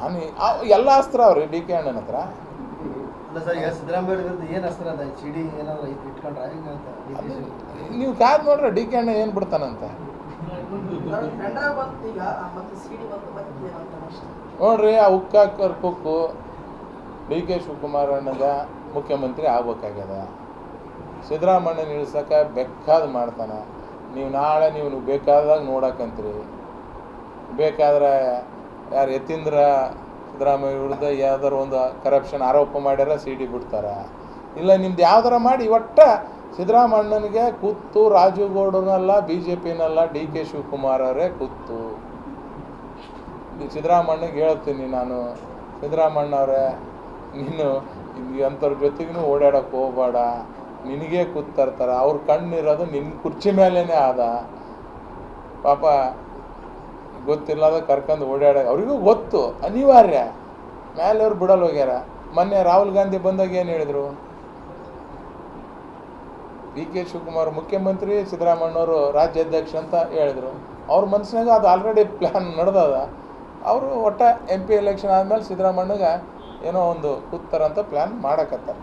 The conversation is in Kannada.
ನಾನು ಆ- ಎಲ್ಲ ಅಸ್ತ್ರ ಅವ್ರಿ ಡಿ ಕೆ ಅಣ್ಣನ ಹತ್ರ. ನೀವು ಕಾದ್ ನೋಡ್ರ ಡಿ ಕೆ ಅಣ್ಣ ಏನು ಬಿಡ್ತಾನಂತ? ನೋಡ್ರಿ ಆ ಉಕ್ಕ ಕುಕ್ಕು ಡಿ ಕೆ ಶಿವಕುಮಾರ್ ಅಣ್ಣಗ ಮುಖ್ಯಮಂತ್ರಿ ಆಗ್ಬೇಕಾಗ್ಯದ. ಸಿದ್ದರಾಮಣ್ಣನ ನಿಲ್ಸಕ ಬೇಕಾದ ಮಾಡ್ತಾನೆ. ನೀವು ನಾಳೆ ನೀವು ಬೇಕಾದಾಗ ನೋಡಕಂತ್ರಿ. ಬೇಕಾದ್ರೆ ಯಾರು ಯತೀಂದ್ರ ಸಿದ್ದರಾಮಯ್ಯ ವಿರುದ್ಧ ಯಾವ್ದಾರು ಒಂದು ಕರಪ್ಷನ್ ಆರೋಪ ಮಾಡ್ಯಾರ ಸಿ ಡಿ ಬಿಡ್ತಾರ. ಇಲ್ಲ, ನಿಮ್ದು ಯಾವ್ದಾರ ಮಾಡಿ, ಒಟ್ಟ ಸಿದ್ದರಾಮಣ್ಣನಿಗೆ ಕೂತು ರಾಜುಗೌಡನಲ್ಲ ಗೌಡನಲ್ಲ ಬಿ ಜೆ ಪಿನಲ್ಲ ಡಿ ಕೆ ಶಿವಕುಮಾರ್ ಅವರೇ ಕೂತು. ಸಿದ್ದರಾಮಣ್ಣಗೆ ಹೇಳ್ತೀನಿ ನಾನು ಸಿದ್ದರಾಮಣ್ಣ ಅವರೇ ನೀನು ಅಂಥವ್ರ ಜೊತೆಗೂ ಓಡಾಡಕ್ಕೆ ಹೋಗ್ಬೇಡ. ನಿನಗೆ ಇರ್ತಾರೆ. ಅವ್ರ ಕಣ್ಣಿರೋದು ನಿನ್ನ ಕುರ್ಚಿ ಮೇಲೇ ಆದ. ಪಾಪ ಗೊತ್ತಿಲ್ಲದ ಕರ್ಕೊಂಡು ಓಡಾಡ. ಅವ್ರಿಗೂ ಗೊತ್ತು, ಅನಿವಾರ್ಯ. ಮೇಲೆ ಅವ್ರು ಬಿಡಲ್ ಹೋಗ್ಯಾರ. ಮೊನ್ನೆ ರಾಹುಲ್ ಗಾಂಧಿ ಬಂದಾಗ ಏನು ಹೇಳಿದರು? ಡಿ ಕೆ ಶಿವಕುಮಾರ್ ಮುಖ್ಯಮಂತ್ರಿ ಸಿದ್ದರಾಮಣ್ಣವರು ರಾಜ್ಯಾಧ್ಯಕ್ಷ ಅಂತ ಹೇಳಿದರು. ಅವ್ರ ಮನಸ್ಸಿನಾಗ ಅದು ಆಲ್ರೆಡಿ ಪ್ಲ್ಯಾನ್ ನಡೆದದ. ಅವರು ಒಟ್ಟ ಎಂ ಪಿ ಎಲೆಕ್ಷನ್ ಆದಮೇಲೆ ಸಿದ್ದರಾಮಣ್ಣಗೆ ಏನೋ ಒಂದು ಕೂತಾರಂತ ಪ್ಲ್ಯಾನ್ ಮಾಡಕತ್ತಾರೆ.